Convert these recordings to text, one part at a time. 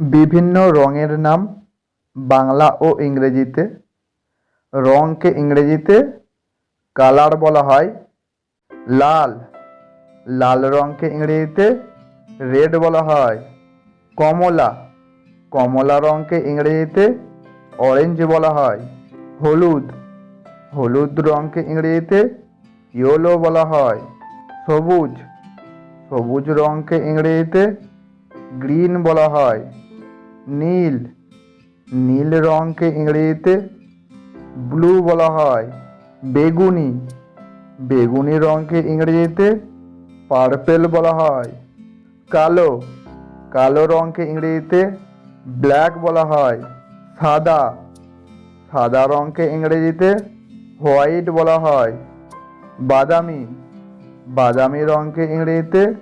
বিভিন্ন রঙের নাম বাংলা ও ইংরেজিতে। রঙকে ইংরেজিতে কালার বলা হয় লাল। লাল রঙকে ইংরেজিতে রেড বলা হয় কমলা। কমলা রঙকে ইংরেজিতে অরেঞ্জ বলা হয় হলুদ। হলুদ রঙকে ইংরেজিতে ইয়েলো বলা হয় সবুজ। সবুজ রঙকে ইংরেজিতে গ্রিন বলা হয় নীল। নীল রঙকে ইংরেজিতে ব্লু বলা হয়, বেগুনি। বেগুনি রঙকে ইংরেজিতে পার্পেল বলা হয়, কালো। কালো রঙকে ইংরেজিতে ব্ল্যাক বলা হয়, সাদা। সাদা রঙকে ইংরেজিতে হোয়াইট বলা হয়, বাদামি। বাদামি রঙকে ইংরেজিতে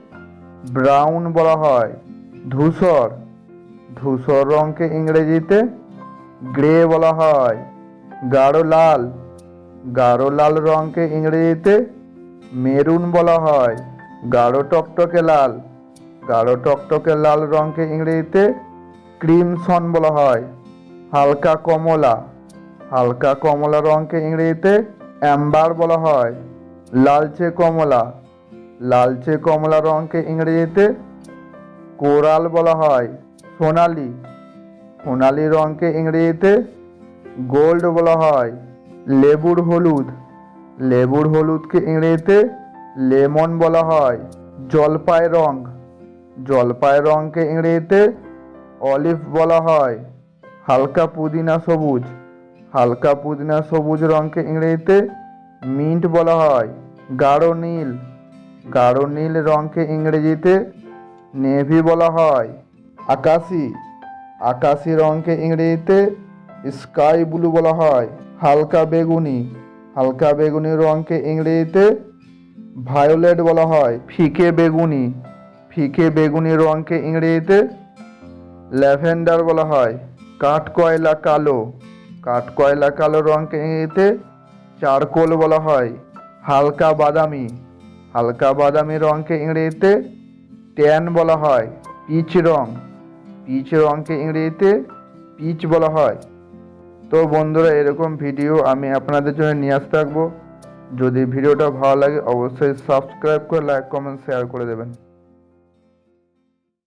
ব্রাউন বলা হয়, ধূসর। ধূসর রঙকে ইংরেজিতে গ্রে বলা হয়। গাঢ় লাল। গাঢ় লাল রঙকে ইংরেজিতে মেরুন বলা হয়। গাঢ় টকটকে লাল। গাঢ় টকটকে লাল রঙকে ইংরেজিতে ক্রিমসন বলা হয়। হালকা কমলা। হালকা কমলা রঙকে ইংরেজিতে অ্যাম্বার বলা হয়। লালচে কমলা। লালচে কমলা রঙকে ইংরেজিতে কোরাল বলা হয়। সোনালি সোনালি রঙকে ইংরেজিতে গোল্ড বলা হয়, লেবুর হলুদ। লেবুর হলুদকে ইংরেজিতে লেমন বলা হয়, জলপাই রং। জলপাই রঙকে ইংরেজিতে অলিভ বলা হয়, হালকা পুদিনা সবুজ। হালকা পুদিনা সবুজ রঙকে ইংরেজিতে মিন্ট বলা হয়, গাঢ় নীল। গাঢ় নীল রঙকে ইংরেজিতে নেভি বলা হয়। আকাশি আকাশি রঙকে ইংরেজিতে স্কাই ব্লু বলা হয়, হালকা বেগুনি। হালকা বেগুনি রঙকে ইংরেজিতে ভায়োলেট বলা হয়, ফিকে বেগুনি। ফিকে বেগুনি রঙকে ইংরেজিতে ল্যাভেন্ডার বলা হয়, কাঠকয়লা কালো। কাঠকয়লা কালো রঙকে ইংরেজিতে চারকোল বলা হয়, হালকা বাদামি। হালকা বাদামি রঙকে ইংরেজিতে ট্যান বলা হয়, পিচ রং। পিচ রঙকে ইংরেজিতে পিচ বলা হয়। তো বন্ধুরা, এরকম ভিডিও আমি আপনাদের জন্য নিয়ে আসতে থাকব। যদি ভিডিওটা ভালো লাগে, অবশ্যই সাবস্ক্রাইব করে লাইক, কমেন্ট শেয়ার করে দেবেন।